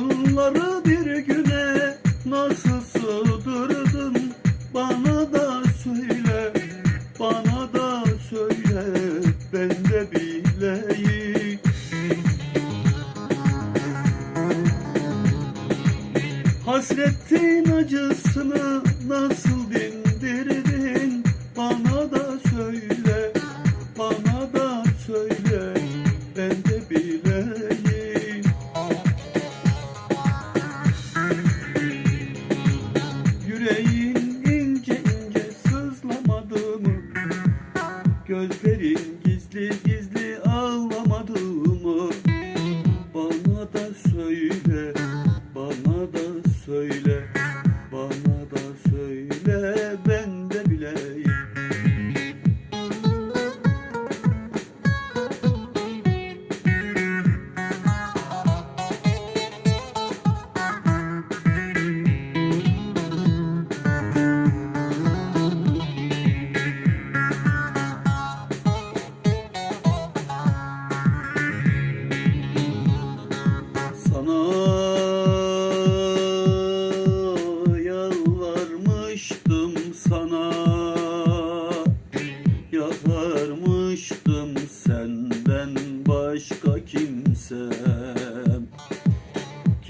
Koyunları bir güne nasıl sığdırdın Bana da söyle, bana da söyle Ben de bileyim. Hasretin acısını nasıl dinle?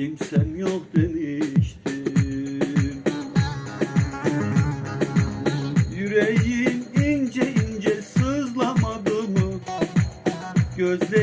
kimsem yok demiştim. Yüreğim ince ince sızlamadı mı? Gözlerim